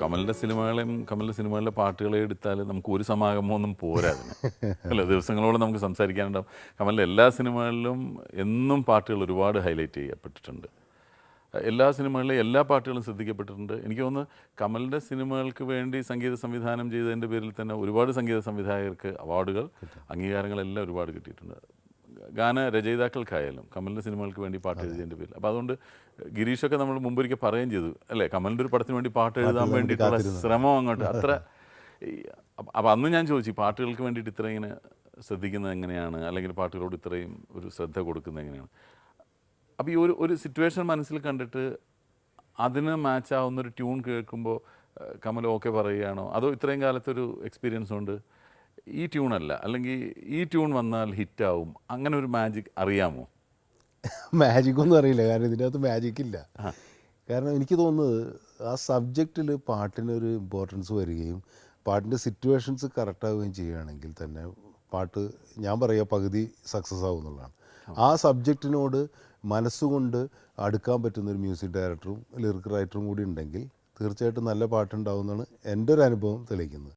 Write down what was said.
കമലിന്റെ സിനിമകളെയും കമലിന്റെ സിനിമകളിലെ പാട്ടുകളെ എടുത്താൽ നമുക്ക് ഒരു സമാഗമമൊന്നും പോരാ അതിന്. അല്ല ദിവസങ്ങളോളം നമുക്ക് സംസാരിക്കാനുണ്ടാവും. കമലിന്റെ എല്ലാ സിനിമകളിലും എന്നും പാട്ടുകൾ ഒരുപാട് ഹൈലൈറ്റ് ചെയ്യപ്പെട്ടിട്ടുണ്ട്. എല്ലാ സിനിമകളിലും എല്ലാ പാട്ടുകളും ശ്രദ്ധിക്കപ്പെട്ടിട്ടുണ്ട്. എനിക്ക് തോന്നുന്നു കമലിന്റെ സിനിമകൾക്ക് വേണ്ടി സംഗീത സംവിധാനം ചെയ്തതിന്റെ പേരിൽ തന്നെ ഒരുപാട് സംഗീത സംവിധായകർക്ക് അവാർഡുകൾ അംഗീകാരങ്ങളെല്ലാം ഒരുപാട് കിട്ടിയിട്ടുണ്ട്. ഗാന രചയിതാക്കൾക്കായാലും കമലിന്റെ സിനിമകൾക്ക് വേണ്ടി പാട്ട് എഴുതിയതിന്റെ പേരിൽ. അപ്പോൾ അതുകൊണ്ട് ഗിരീഷൊക്കെ നമ്മൾ മുമ്പൊരിക്കൽ പറയുകയും ചെയ്തു. അല്ലേ? കമലിന്റെ ഒരു പടത്തിന് വേണ്ടി പാട്ട് എഴുതാൻ വേണ്ടിയിട്ടുള്ള ശ്രമം അങ്ങോട്ട്. അത്ര അപ്പോൾ അന്ന് ഞാൻ ചോദിച്ചു പാട്ടുകൾക്ക് വേണ്ടിയിട്ട് ഇത്ര ഇങ്ങനെ ശ്രദ്ധിക്കുന്നത് എങ്ങനെയാണ്? അല്ലെങ്കിൽ പാട്ടുകളോട് ഇത്രയും ഒരു ശ്രദ്ധ കൊടുക്കുന്നത് എങ്ങനെയാണ്? അപ്പോൾ ഈ ഒരു ഒരു സിറ്റുവേഷൻ മനസ്സിൽ കണ്ടിട്ട് അതിന് മാച്ച് ആവുന്ന ഒരു ട്യൂൺ കേൾക്കുമ്പോൾ കമൽ ഓക്കെ പറയുകയാണോ? അതോ ഇത്രയും കാലത്തൊരു എക്സ്പീരിയൻസ് കൊണ്ട് ഈ ട്യൂണല്ല. അല്ലെങ്കിൽ ഈ ട്യൂൺ വന്നാൽ ഹിറ്റാവും. അങ്ങനെ ഒരു മാജിക് അറിയാമോ? മാജിക്കൊന്നും അറിയില്ല. കാരണം ഇതിന്റെ അകത്ത് മാജിക് ഇല്ല കാരണം എനിക്ക് തോന്നുന്നത് ആ സബ്ജക്റ്റിൽ പാട്ടിനൊരു ഇമ്പോർട്ടൻസ് വരികയും പാട്ടിന്റെ സിറ്റുവേഷൻസ് കറക്റ്റ് ആവുകയും ചെയ്യുകയാണെങ്കിൽ തന്നെ പാട്ട് ഞാൻ പറയുക പകുതി സക്സസ് ആവും എന്നുള്ളതാണ്. ആ സബ്ജക്റ്റിനോട് മനസ്സുകൊണ്ട് അടുക്കാൻ പറ്റുന്ന ഒരു മ്യൂസിക് ഡയറക്ടറും ലിറിക് റൈറ്ററും കൂടി ഉണ്ടെങ്കിൽ തീർച്ചയായിട്ടും നല്ല പാട്ടുണ്ടാവുമെന്നാണ് എന്റെ ഒരു അനുഭവം തെളിയിക്കുന്നത്.